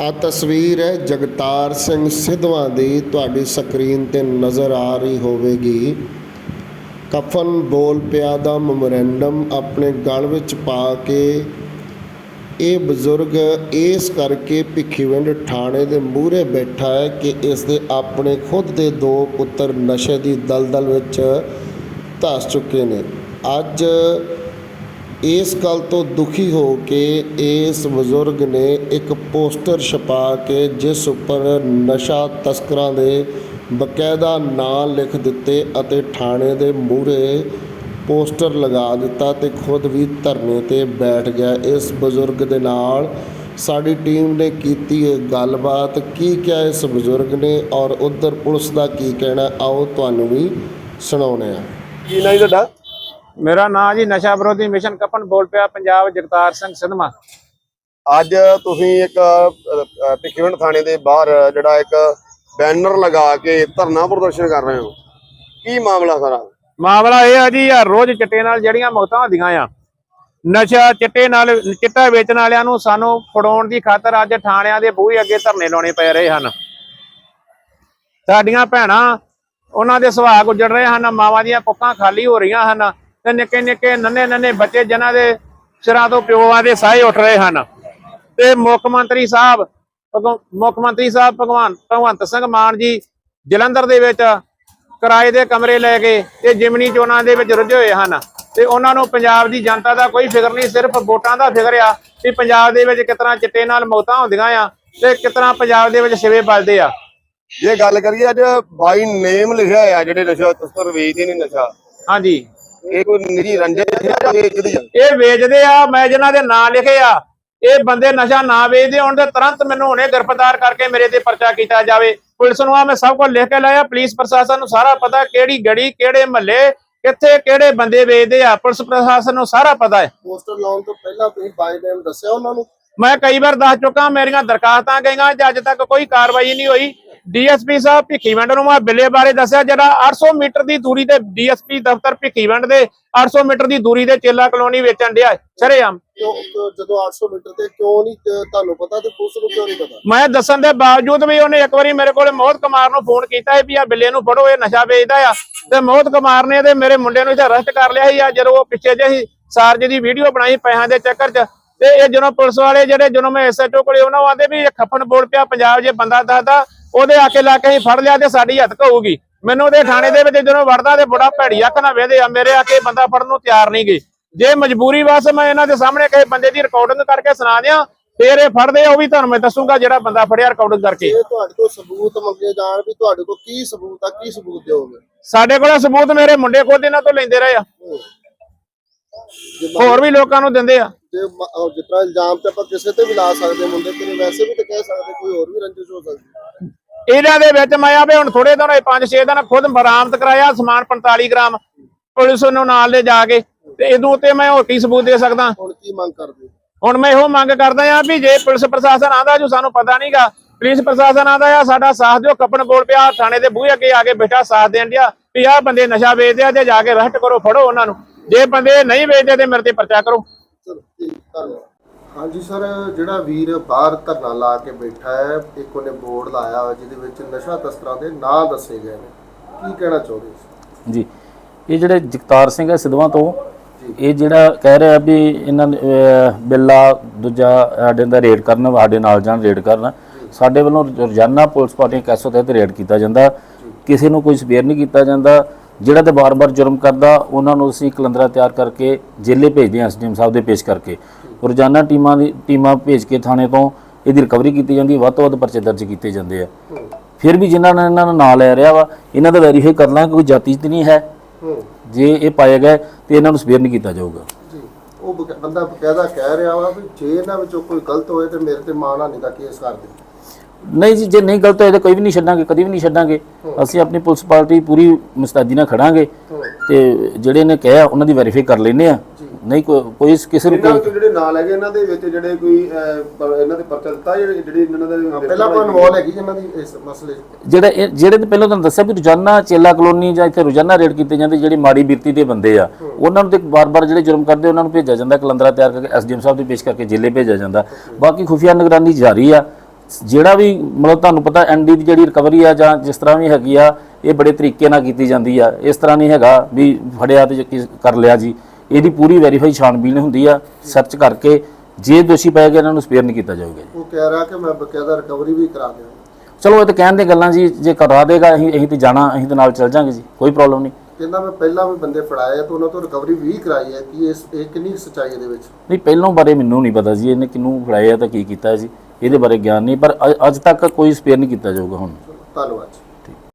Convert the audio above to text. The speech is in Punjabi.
ਆ ਤਸਵੀਰ ਹੈ ਜਗਤਾਰ ਸਿੰਘ ਸਿੱਧਵਾਂ ਦੀ। ਤੁਹਾਡੀ ਸਕਰੀਨ ਤੇ ਨਜ਼ਰ ਆ ਰਹੀ ਹੋਵੇਗੀ। ਕਫਨ ਬੋਲ ਪਿਆ ਦਾ ਮੈਮੋਰੈਂਡਮ ਆਪਣੇ ਗਲ ਵਿੱਚ ਪਾ ਕੇ ਇਹ ਬਜ਼ੁਰਗ ਇਸ ਕਰਕੇ ਭਿੱਖੀਵਿੰਡ ਥਾਣੇ ਦੇ ਮੂਹਰੇ ਬੈਠਾ ਹੈ ਕਿ ਇਸ ਦੇ ਆਪਣੇ ਖੁਦ ਦੇ ਦੋ ਪੁੱਤਰ ਨਸ਼ੇ ਦੀ ਦਲਦਲ ਵਿੱਚ ਧਸ ਚੁੱਕੇ ਨੇ। ਅੱਜ ਇਸ ਗੱਲ ਤੋਂ ਦੁਖੀ ਹੋ ਕੇ ਇਸ ਬਜ਼ੁਰਗ ਨੇ ਇੱਕ ਪੋਸਟਰ ਛਪਾ ਕੇ ਜਿਸ ਉੱਪਰ ਨਸ਼ਾ ਤਸਕਰਾਂ ਦੇ ਬਕਾਇਦਾ ਨਾਂ ਲਿਖ ਦਿੱਤੇ ਅਤੇ ਥਾਣੇ ਦੇ ਮੂਹਰੇ ਪੋਸਟਰ ਲਗਾ ਦਿੱਤਾ ਤੇ ਖੁਦ ਵੀ ਧਰਨੇ ਤੇ ਬੈਠ ਗਿਆ। ਇਸ ਬਜ਼ੁਰਗ ਦੇ ਨਾਲ ਸਾਡੀ ਟੀਮ ਨੇ ਕੀਤੀ ਇਹ ਗੱਲਬਾਤ। ਕੀ ਕਿਹਾ ਇਸ ਬਜ਼ੁਰਗ ਨੇ ਔਰ ਉਧਰ ਪੁਲਿਸ ਦਾ ਕੀ ਕਹਿਣਾ? ਆਓ ਤੁਹਾਨੂੰ ਵੀ ਸੁਣਾਉਂਦੇ ਆ ਕੀ ਨਾਂ ਤੁਹਾਡਾ? ਮੇਰਾ ਨਾਮ ਜੀ ਨਸ਼ਾ ਵਿਰੋਧੀ ਮਿਸ਼ਨ ਕਪਨ ਬੋਲ ਪਿਆ ਪੰਜਾਬ ਜਗਤਾਰ ਸਿੰਘ ਸਿਧਮਾ ਅੱਜ ਤੁਸੀਂ ਇੱਕ ਭਿੱਖੀਵਿੰਡ ਥਾਣੇ ਦੇ ਬਾਹਰ ਜਿਹੜਾ ਇੱਕ ਬੈਨਰ ਲਗਾ ਕੇ ਧਰਨਾ ਪ੍ਰਦਰਸ਼ਨ ਕਰ ਰਹੇ ਹੋ। ਕੀ ਮਾਮਲਾ ਸਾਰਾ? ਮਾਮਲਾ ਇਹ ਆ ਜੀ ਯਾਰ ਰੋਜ਼ ਚਿੱਟੇ ਨਾਲ ਜਿਹੜੀਆਂ ਮੌਤਾਂ ਹੁੰਦੀਆਂ ਆ। ਨਸ਼ਾ ਚਿੱਟੇ ਨਾਲ ਚਿੱਟਾ ਵੇਚਣ ਵਾਲਿਆਂ ਨੂੰ ਸਾਨੂੰ ਫੜਾਉਣ ਦੀ ਖਾਤਰ ਅੱਜ ਥਾਣਿਆਂ ਦੇ ਬੂਹੇ ਅੱਗੇ ਧਰਨੇ ਲਾਉਣੇ ਪੈ ਰਹੇ ਹਨ। ਸਾਡੀਆਂ ਭੈਣਾਂ ਉਹਨਾਂ ਦੇ ਸੁਹਾਗ ਉੱਜੜ ਰਹੇ ਹਨ ਮਾਵਾਂ ਦੀਆਂ ਕੁੱਖਾਂ ਖਾਲੀ ਹੋ ਰਹੀਆਂ ਹਨ। ਤੇ ਨਿੱਕੇ ਨਿੱਕੇ ਨੰਨੇ ਨੰਨੇ ਬੱਚੇ ਜਿਨ੍ਹਾਂ ਦੇ ਸਿਰਾਂ ਤੋਂ ਪਿਓਆਂ ਦੇ ਸਾਹ ਉੱਠ ਰਹੇ ਹਨ। ਤੇ ਮੁੱਖ ਮੰਤਰੀ ਸਾਹਿਬ ਮੁੱਖ ਮੰਤਰੀ ਸਾਹਿਬ ਭਗਵਾਨ ਭਗਵੰਤ ਸਿੰਘ ਮਾਨ ਜੀ ਜਲੰਧਰ ਦੇ ਵਿੱਚ ਕਿਰਾਏ ਦੇ ਕਮਰੇ ਲੈ ਕੇ ਤੇ ਜਿਮਨੀ ਚੋਣਾਂ ਦੇ ਵਿੱਚ ਰੁੱਝੇ ਹੋਏ ਹਨ। ਤੇ ਉਹਨਾਂ ਨੂੰ ਪੰਜਾਬ ਦੀ ਜਨਤਾ ਦਾ ਕੋਈ ਫਿਕਰ ਨਹੀਂ ਸਿਰਫ ਵੋਟਾਂ ਦਾ ਫਿਕਰ ਆ ਕਿ ਪੰਜਾਬ ਦੇ ਵਿੱਚ ਕਿਤਨਾ ਚਿੱਟੇ ਨਾਲ ਮੌਤਾਂ ਹੁੰਦੀਆਂ ਆ ਤੇ ਕਿਤਨਾ ਪੰਜਾਬ ਦੇ ਵਿੱਚ ਸਿਵੇ ਬਲਦੇ ਆ। ਜੇ ਗੱਲ ਕਰੀਏ ਅੱਜ ਬਾਈ ਨੇਮ ਲਿਖਿਆ ਹੋਇਆ ਜਿਹੜੇ ਨਸ਼ਾ ਤਸਕਰ ਵੇਚਦੇ ਨੇ ਨਸ਼ਾ। ਹਾਂਜੀ। ਇਹ ਕੋਈ ਨਿਰੀ ਰੰਜਨ ਹੈ ਜਾਂ ਵੇਚਦੀ ਆ ਇਹ ਵੇਚਦੇ ਆ ਮੈਂ ਜਿਨ੍ਹਾਂ ਦੇ ਨਾਂ ਲਿਖੇ ਆ ਇਹ ਬੰਦੇ ਨਸ਼ਾ ਨਾ ਵੇਚਦੇ ਹੋਣ ਤੇ ਤੁਰੰਤ ਮੈਨੂੰ ਹੁਣੇ ਗ੍ਰਿਫਤਾਰ ਕਰਕੇ ਮੇਰੇ ਤੇ ਪਰਚਾ ਕੀਤਾ ਜਾਵੇ। ਪੁਲਿਸ ਨੂੰ ਆ ਮੈਂ ਸਭ ਕੁਝ ਲਿਖ ਕੇ ਲਾਇਆ ਪੁਲਿਸ ਪ੍ਰਸ਼ਾਸਨ ਨੂੰ ਸਾਰਾ ਪਤਾ ਕਿਹੜੀ ਗੜੀ ਕਿਹੜੇ ਮਹੱਲੇ ਕਿੱਥੇ ਕਿਹੜੇ ਬੰਦੇ ਵੇਚਦੇ ਆ। ਪੁਲਿਸ ਪ੍ਰਸ਼ਾਸਨ ਨੂੰ ਸਾਰਾ ਪਤਾ ਹੈ। ਪੋਸਟਰ ਲਾਉਣ ਤੋਂ ਪਹਿਲਾਂ ਤੁਸੀਂ ਬਾਈ ਨੇਮ ਦੱਸਿਆ ਉਹਨਾਂ ਨੂੰ? ਮੈਂ ਕਈ ਵਾਰ ਦੱਸ ਚੁੱਕਾ ਮੇਰੀਆਂ ਦਰਖਾਸਤਾਂ ਗਈਆਂ ਤੇ ਅੱਜ ਤੱਕ ਕੋਈ ਕਾਰਵਾਈ ਨਹੀਂ ਹੋਈ। ਡੀਐਸਪੀ ਸਾਹਿਬ ਭਿੱਖੀਵਿੰਡ ਨੂੰ ਮੈਂ ਬਿੱਲੇ ਬਾਰੇ ਦੱਸਿਆ ਜਿਹੜਾ 800 ਮੀਟਰ ਦੀ ਦੂਰੀ ਤੇ ਡੀਐਸਪੀ ਦਫ਼ਤਰ ਭਿੱਖੀਵਿੰਡ ਦੇ 800 ਮੀਟਰ ਦੀ ਦੂਰੀ ਤੇ ਚੇਲਾ ਕਲੋਨੀ ਵੇਚਣ ਡਿਆ ਸਰੇਆਮ। ਜਦੋਂ 800 ਮੀਟਰ ਤੇ ਕਿਉਂ ਨਹੀਂ ਤੇ ਤੁਹਾਨੂੰ ਪਤਾ ਤੇ ਪੁਲਿਸ ਨੂੰ ਕਿਉਂ ਨਹੀਂ ਪਤਾ? ਮੈਂ ਦੱਸਣ ਦੇ ਬਾਵਜੂਦ ਵੀ ਉਹਨੇ ਇੱਕ ਵਾਰੀ ਮੇਰੇ ਕੋਲੇ ਮੋਹਤ ਕੁਮਾਰ ਨੂੰ ਫੋਨ ਕੀਤਾ ਵੀ ਆ ਬਿੱਲੇ ਨੂੰ ਫੜੋ ਇਹ ਨਸ਼ਾ ਵੇਚਦਾ ਆ। ਤੇ ਮੋਹਤ ਕੁਮਾਰ ਨੇ ਤੇ ਮੇਰੇ ਮੁੰਡੇ ਨੂੰ ਇੱਥੇ ਅਰੈਸਟ ਕਰ ਲਿਆ ਸੀ ਆ ਜਦੋਂ ਉਹ ਪਿੱਛੇ ਜਿਹੇ ਸੀ ਸਾਰਜ ਦੀ ਵੀਡੀਓ ਬਣਾਈ ਪੈਸਿਆਂ ਦੇ ਚੱਕਰ 'ਚ। ਤੇ ਇਹ ਜਦੋਂ ਪੁਲਿਸ ਵਾਲੇ ਜਿਹੜੇ ਜਦੋਂ ਮੈਂ ਐਸਐਚਓ ਕੋਲੇ ਉਹਨਾਂ ਆਂਦੇ ਵੀ ਇਹ ਖੱਫਣ ਬੋਲ ਪਿਆ ਪੰਜਾਬ ਜੇ ਬੰਦਾ ਦੱਸਦਾ ਉਹਦੇ ਆਕੇ ਲਾ ਕੇ ਫੜ ਲਿਆ ਤੇ ਸਾਡੀ ਹੱਥ ਹੋਊਗੀ ਮੈਨੂੰ ਉਹਦੇ ਥਾਣੇ ਦੇ ਵਿੱਚ ਜਦੋਂ ਵੜਦਾ ਤੇ ਬੜਾ ਭੈੜੀ ਅੱਖ ਨਾ ਵੇਦੇ ਆ ਮੇਰੇ ਆਕੇ ਬੰਦਾ ਫੜਨ ਨੂੰ ਤਿਆਰ ਨਹੀਂ ਗਏ ਜੇ ਮਜਬੂਰੀ ਵਾਸ ਮੈਂ ਇਹਨਾਂ ਦੇ ਸਾਹਮਣੇ ਕਿਸੇ ਬੰਦੇ ਦੀ ਰਿਕਾਰਡਿੰਗ ਕਰਕੇ ਸੁਣਾ ਦਿਆਂ ਫੇਰ ਇਹ ਫੜਦੇ ਆ ਉਹ ਵੀ ਤੁਹਾਨੂੰ ਮੈਂ ਦੱਸੂਗਾ ਜਿਹੜਾ ਬੰਦਾ ਫੜਿਆ ਰਿਕਾਰਡਿੰਗ ਕਰਕੇ। ਜੇ ਤੁਹਾਡੇ ਕੋਲ ਸਬੂਤ ਮੰਗੇ ਜਾਣ ਵੀ ਤੁਹਾਡੇ ਕੋਲ ਕੀ ਸਬੂਤ ਆ ਕੀ ਸਬੂਤ ਦਿਓਗੇ? ਸਾਡੇ ਕੋਲ ਸਬੂਤ ਮੇਰੇ ਮੁੰਡੇ ਖੁਦ ਇਹਨਾਂ ਤੋਂ ਲੈਂਦੇ ਰਹੇ ਆ। ਹੋਰ। ਵੀ ਲੋਕਾਂ ਨੂੰ ਦਿੰਦੇ ਆ। ਜੇ ਮ- ਅਹ ਜਿਸ ਤਰ੍ਹਾਂ ਇਲਜ਼ਾਮ ਤੇ ਆਪਾਂ ਕਿਸੇ ਤੇ ਵੀ ਲਾ ਸਕਦੇ ਮੁੰਡੇ ਤੇ ਵੈਸੇ ਵੀ ਤੇ ਕਹਿ ਸਕਦੇ ਕੋਈ ਹੋਰ ਵੀ ਰੰਜਿਸ਼ ਹੋ ਸਕਦੀ। ਇਹਨਾਂ ਦੇ ਵਿੱਚ ਮੈਂ ਆਵੇ ਹੁਣ ਥੋੜੇ ਦਿਨ ਹੋਏ 5-6 ਦਿਨ ਖੁਦ ਬਰਾਮਦ ਕਰਾਇਆ ਸਮਾਨ 45 ਗ੍ਰਾਮ ਪੁਲਿਸ ਨੂੰ ਨਾਲ ਲੈ ਜਾ ਕੇ ਤੇ ਇਹਦੋਂ ਉੱਤੇ ਮੈਂ ਹੋਰ ਕੀ ਸਬੂਤ ਦੇ ਸਕਦਾ? ਹੁਣ ਕੀ ਮੰਗ ਕਰਦੇ? ਹੁਣ ਮੈਂ ਇਹੋ ਮੰਗ ਕਰਦਾ ਆ ਵੀ ਜੇ ਪੁਲਿਸ ਪ੍ਰਸ਼ਾਸਨ ਆਂਦਾ ਜੋ ਸਾਨੂੰ ਪਤਾ ਨਹੀਂਗਾ ਪੁਲਿਸ ਪ੍ਰਸ਼ਾਸਨ ਆਂਦਾ ਆ ਸਾਡਾ ਸਾਥ ਦਿਓ ਕੱਪਣ ਬੋਲ ਪਿਆ ਥਾਣੇ ਦੇ ਬੂਹੇ ਅੱਗੇ ਆ ਕੇ ਬੈਠਾ ਸਾਥ ਦੇਣ ਡਿਆ ਵੀ ਆਹ ਬੰਦੇ ਨਸ਼ਾ ਵੇਚਦੇ ਆ ਤੇ ਜਾ ਕੇ ਅਰੈਸਟ ਕਰੋ ਫੜੋ ਉਹਨਾਂ ਨੂੰ। ਜੇ ਬੰਦੇ ਨਹੀਂ ਵੇਚਦੇ ਤੇ ਮੇਰੇ ਤੇ ਪਰਚਾ ਕਰੋ। ਚਲੋ ਠੀਕ ਧੰਨਵਾਦ। ਹਾਂਜੀ ਸਰ ਜਿਹੜਾ ਵੀਰ ਬਾਹਰ ਧਰਨਾ ਲਾ ਕੇ ਬੈਠਾ ਹੈ ਇੱਕ ਉਹਨੇ ਬੋਰਡ ਲਾਇਆ ਹੋਇਆ ਜਿਹਦੇ ਵਿੱਚ ਨਸ਼ਾ ਤਸਕਰਾਂ ਦੇ ਨਾਂ ਦੱਸੇ ਗਏ ਨੇ। ਕੀ ਕਹਿਣਾ ਚਾਹੁੰਦੇ ਸੀ ਜੀ ਇਹ ਜਿਹੜੇ ਜਗਤਾਰ ਸਿੰਘ ਹੈ ਸਿਧਵਾਂ ਤੋਂ ਇਹ ਜਿਹੜਾ ਕਹਿ ਰਿਹਾ ਵੀ ਇਹਨਾਂ ਨੇ, ਬਿੱਲਾ ਦੂਜਾ ਸਾਡੇ ਦਾ ਰੇਡ ਕਰਨ ਸਾਡੇ ਨਾਲ ਜਾਣ ਰੇਡ ਕਰਨ। ਸਾਡੇ ਵੱਲੋਂ ਰੋਜ਼ਾਨਾ ਪੁਲਿਸ ਪਾਰਟੀ ਕੈਸੋ ਤਹਿਤ ਰੇਡ ਕੀਤਾ ਜਾਂਦਾ। ਕਿਸੇ ਨੂੰ ਕੋਈ ਸਪੇਅਰ ਨਹੀਂ ਕੀਤਾ ਜਾਂਦਾ। ਜਿਹੜਾ ਤੇ ਬਾਰ-ਬਾਰ ਜੁਰਮ ਕਰਦਾ ਉਹਨਾਂ ਨੂੰ ਅਸੀਂ ਕਲੰਦਰਾ ਤਿਆਰ ਕਰਕੇ ਜੇਲੇ ਭੇਜਦੇ ਹਾਂ ਐਸਡੀਐਮ ਸਾਹਿਬ ਦੇ ਪੇਸ਼ ਕਰਕੇ। ਰੋਜ਼ਾਨਾ ਟੀਮਾਂ ਦੀ ਟੀਮਾਂ ਭੇਜ ਕੇ ਥਾਣੇ ਤੋਂ ਇਹਦੀ ਰਿਕਵਰੀ ਕੀਤੀ ਜਾਂਦੀ ਵੱਧ ਤੋਂ ਵੱਧ ਪਰਚੇ ਦਰਜ ਕੀਤੇ ਜਾਂਦੇ ਆ। ਫਿਰ ਵੀ ਜਿਨ੍ਹਾਂ ਨੇ ਇਹਨਾਂ ਦਾ ਨਾਂ ਲੈ ਰਿਹਾ ਵਾ ਇਹਨਾਂ ਦਾ ਵੈਰੀਫਾਈ ਕਰਨਾ ਕੋਈ ਜਾਤੀ ਤੇ ਨਹੀਂ ਹੈ। ਜੇ ਇਹ ਪਾਇਆ ਗਿਆ ਤੇ ਇਹਨਾਂ ਨੂੰ ਸਪੇਅਰ ਨਹੀਂ ਕੀਤਾ ਜਾਊਗਾ। ਉਹ ਬੰਦਾ ਬਕਾਇਦਾ ਕਹਿ ਰਿਹਾ ਵਾ ਵੀ ਜੇ ਇਹਨਾਂ ਵਿੱਚੋਂ ਕੋਈ ਗਲਤ ਹੋਏ ਤੇ ਮੇਰੇ ਤੇ ਮਾਣਹਾਨੀ ਦਾ ਕੇਸ ਕਰ ਦੇ। ਨਹੀਂ ਜੀ ਜੇ ਨਹੀਂ ਗਲਤ ਹੋਇਆ ਤਾਂ ਕੋਈ ਵੀ ਨਹੀਂ ਛੱਡਾਂਗੇ ਕਦੀ ਵੀ ਨਹੀਂ ਛੱਡਾਂਗੇ। ਅਸੀਂ ਆਪਣੀ ਪੁਲਿਸ ਪਾਰਟੀ ਪੂਰੀ ਮੁਸਤੈਦੀ ਨਾਲ ਖੜਾਂਗੇ ਤੇ ਜਿਹੜੇ ਨੇ ਕਿਹਾ ਉਹਨਾਂ ਦੀ ਵੈਰੀਫਾਈ ਕਰ ਲੈਨੇ ਆ ਨਹੀਂ ਕੋਈ ਕਿਸੇ ਨੂੰ ਇਹਨਾਂ ਕੋਈ ਜਿਹੜੇ ਨਾਂ ਲੱਗੇ ਇਹਨਾਂ ਦੇ ਵਿੱਚ ਜਿਹੜੇ ਕੋਈ ਇਹਨਾਂ ਦੇ ਪਰਚਾ ਦਿੱਤਾ ਜਿਹੜੇ ਜਿਹੜੇ ਇਹਨਾਂ ਦੇ ਪਹਿਲਾਂ ਕੋਈ ਇਨਵੋਲ ਹੈਗੀ ਜਿਨ੍ਹਾਂ ਦੀ ਇਸ ਮਸਲੇ ਜਿਹੜੇ ਜਿਹੜੇ ਤੇ ਪਹਿਲਾਂ ਤੁਹਾਨੂੰ ਦੱਸਿਆ ਵੀ ਰੋਜ਼ਾਨਾ ਚੇਲਾ ਕਲੋਨੀ ਜਾਂ ਇੱਥੇ ਰੋਜ਼ਾਨਾ ਰੇਡ ਕੀਤੇ ਜਾਂਦੇ ਜਿਹੜੇ ਮਾੜੀ ਬਿਰਤੀ ਦੇ ਬੰਦੇ ਆ ਉਹਨਾਂ ਨੂੰ ਤੇ ਬਾਰ-ਬਾਰ ਜਿਹੜੇ ਜੁਰਮ ਕਰਦੇ ਉਹਨਾਂ ਨੂੰ ਭੇਜਿਆ ਜਾਂਦਾ ਕਲੰਦਰਾ ਤਿਆਰ ਕਰਕੇ ਐਸਡੀਐਮ ਸਾਹਿਬ ਦੇ ਪੇਸ਼ ਕਰਕੇ ਜੇਲੇ ਭੇਜਿਆ ਜਾਂਦਾ। ਬਾਕੀ ਖੁਫੀਆ ਨਿਗਰਾਨੀ ਜਾਰੀ ਆ। ਜਿਹੜਾ ਵੀ ਮਤਲਬ ਤੁਹਾਨੂੰ ਪਤਾ ਐਨਡੀ ਦੀ ਜਿਹੜੀ ਰਿਕਵਰੀ ਆ ਜਾਂ ਜਿਸ ਤਰ੍ਹਾਂ ਵੀ ਹੈਗੀ ਆ ਇਹ ਬੜੇ ਤਰੀਕੇ ਨਾਲ ਕੀਤੀ ਜਾਂਦੀ ਆ। ਇਸ ਤਰ੍ਹਾਂ ਨਹੀਂ ਹੈਗਾ ਵੀ ਫੜਿਆ ਤੇ ਕਰ ਲਿਆ ਜੀ। ਇਹਦੀ ਪੂਰੀ ਵੈਰੀਫਾਈ ਛਾਣਬੀਨ ਹੁੰਦੀ ਆ ਸਰਚ ਕਰਕੇ ਜੇ ਦੋਸ਼ੀ ਪਾਇਆ ਗਿਆ ਇਹਨਾਂ ਨੂੰ ਸਪੇਅਰ ਨਹੀਂ ਕੀਤਾ ਜਾਊਗਾ ਜੀ। ਉਹ ਕਹਿ ਰਿਹਾ ਕਿ ਮੈਂ ਬਕਾਇਦਾ ਰਿਕਵਰੀ ਵੀ ਕਰਾ ਦਿਆਂ ਚਲੋ ਇਹ ਤਾਂ ਕਹਿਣ ਦੀਆਂ ਗੱਲਾਂ ਜੀ ਜੇ ਕਰਵਾ ਦੇਗਾ ਅਸੀਂ ਅਸੀਂ ਤੇ ਜਾਣਾ ਅਸੀਂ ਤੇ ਨਾਲ ਚੱਲ ਜਾਾਂਗੇ ਜੀ ਕੋਈ ਪ੍ਰੋਬਲਮ ਨਹੀਂ। ਕਹਿੰਦਾ ਮੈਂ ਪਹਿਲਾਂ ਵੀ ਬੰਦੇ ਫੜਾਏ ਆ ਤੇ ਉਹਨਾਂ ਤੋਂ ਰਿਕਵਰੀ ਵੀ ਕਰਾਈ ਹੈ ਕਿ ਇਸ ਇਹ ਕਿੰਨੀ ਸਚਾਈ ਇਹਦੇ ਵਿੱਚ? ਨਹੀਂ ਪਹਿਲੋਂ ਬਾਰੇ ਮੈਨੂੰ ਨਹੀਂ ਪਤਾ ਜੀ ਇਹਨੇ ਕਿਹਨੂੰ ਫੜਾਇਆ ਤਾਂ ਕੀ ਕੀਤਾ ਜੀ। ਇਹਦੇ ਬਾਰੇ ਗਿਆਨ ਨਹੀਂ, ਪਰ ਅ- ਅੱਜ ਤੱਕ ਕੋਈ ਸਪੇਅਰ ਨਹੀਂ ਕੀਤਾ ਜਾਊਗਾ ਹੁਣ। ਧੰਨਵਾਦ ਜੀ।